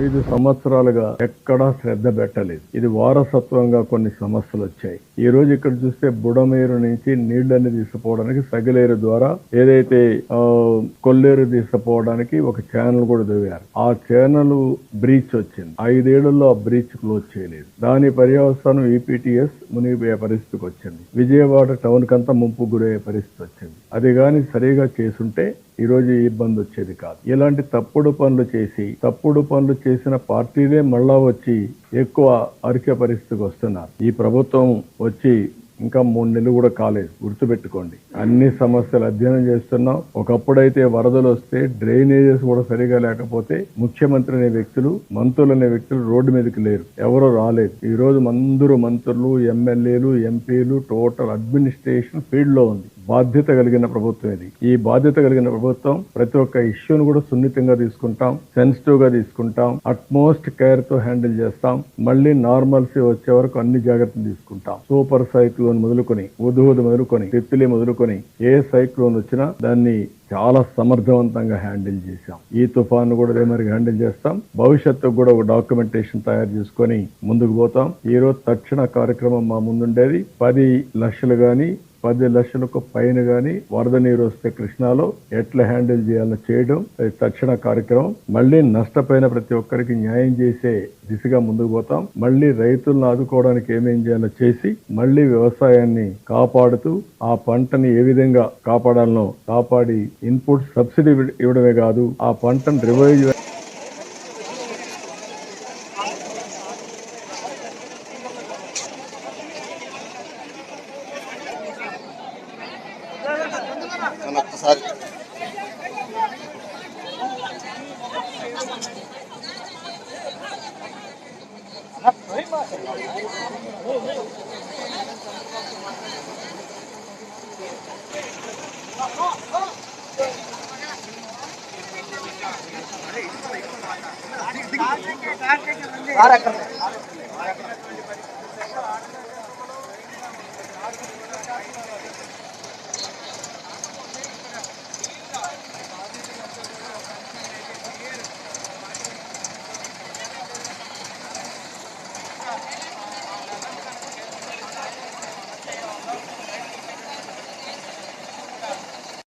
ఐదు సంవత్సరాలుగా ఎక్కడా శ్రద్ధ పెట్టలేదు. ఇది వారసత్వంగా కొన్ని సమస్యలు వచ్చాయి ఈ రోజు ఇక్కడ చూస్తే బుడమేరు నుంచి నీళ్ళన్నీ తీసుకుపోవడానికి సగిలేరు ద్వారా ఏదైతే కొల్లేరు తీసుకుపోవడానికి ఒక ఛానల్ కూడా దిగారు ఆ ఛానల్ బ్రీచ్ వచ్చింది. ఐదేళ్ళలో ఆ బ్రీచ్ క్లోజ్ చేయలేదు. దాని పర్యవసానం ఈపీటీఎస్ మునిగిపోయే పరిస్థితికి వచ్చింది. విజయవాడ టౌన్ కంతా ముంపు గురయ్యే పరిస్థితి వచ్చింది. అది కానీ సరిగా చేసుంటే ఈరోజు ఇబ్బంది వచ్చేది కాదు. ఇలాంటి తప్పుడు పనులు చేసి తప్పుడు పనులు చేసిన పార్టీలే మళ్ళా వచ్చి ఎక్కువ అరికే పరిస్థితికి వస్తున్నారు. ఈ ప్రభుత్వం వచ్చి ఇంకా మూడు నెలలు కూడా కాలేదు. గుర్తుపెట్టుకోండి. అన్ని సమస్యలు అధ్యయనం చేస్తున్నాం. ఒకప్పుడైతే వరదలు వస్తే డ్రైనేజెస్ కూడా సరిగా లేకపోతే ముఖ్యమంత్రి అనే వ్యక్తులు మంత్రులు అనే వ్యక్తులు రోడ్డు మీదకి లేరు. ఎవరు రాలేదు. ఈ రోజు అందరూ మంత్రులు ఎమ్మెల్యేలు ఎంపీలు టోటల్ అడ్మినిస్ట్రేషన్ ఫీల్డ్లో ఉంది. బాధ్యత కలిగిన ప్రభుత్వం ఇది. ఈ బాధ్యత కలిగిన ప్రభుత్వం ప్రతి ఒక్క ఇష్యూను కూడా సున్నితంగా తీసుకుంటాం సెన్సిటివ్గా తీసుకుంటాం అట్మోస్ట్ కేర్తో హ్యాండిల్ చేస్తాం. మళ్ళీ నార్మల్సీ వచ్చే వరకు అన్ని జాగ్రత్తలు తీసుకుంటాం. సూపర్ సైక్లోన్ మొదలుకొని ఉదుహుదు మొదలుకొని తిత్లీ మొదలుకొని ఏ సైక్లోన్ వచ్చినా దాన్ని చాలా సమర్థవంతంగా హ్యాండిల్ చేశాం. ఈ తుఫాను కూడా అదే మరి హ్యాండిల్ చేస్తాం. భవిష్యత్తుకు కూడా ఒక డాక్యుమెంటేషన్ తయారు చేసుకొని ముందుకు పోతాం. ఈ రోజు తక్షణ కార్యక్రమం మా ముందుండేది. పది లక్షలు గాని పది లక్షలకు పైన కానీ వరద నీరు వస్తే కృష్ణాలో ఎట్లా హ్యాండిల్ చేయాలో చేయడం అది తక్షణ కార్యక్రమం. మళ్ళీ నష్టపోయిన ప్రతి ఒక్కరికి న్యాయం చేసే దిశగా ముందుకు పోతాం. మళ్ళీ రైతులను ఆదుకోవడానికి ఏమేం చేయాలో చేసి మళ్ళీ వ్యవసాయాన్ని కాపాడుతూ ఆ పంటని ఏ విధంగా కాపాడాలనో కాపాడి ఇన్పుట్ సబ్సిడీ ఇవ్వడమే కాదు ఆ పంటను రివైజ్ నన్ను ఒక్కసారి కార్ ఎక్కడ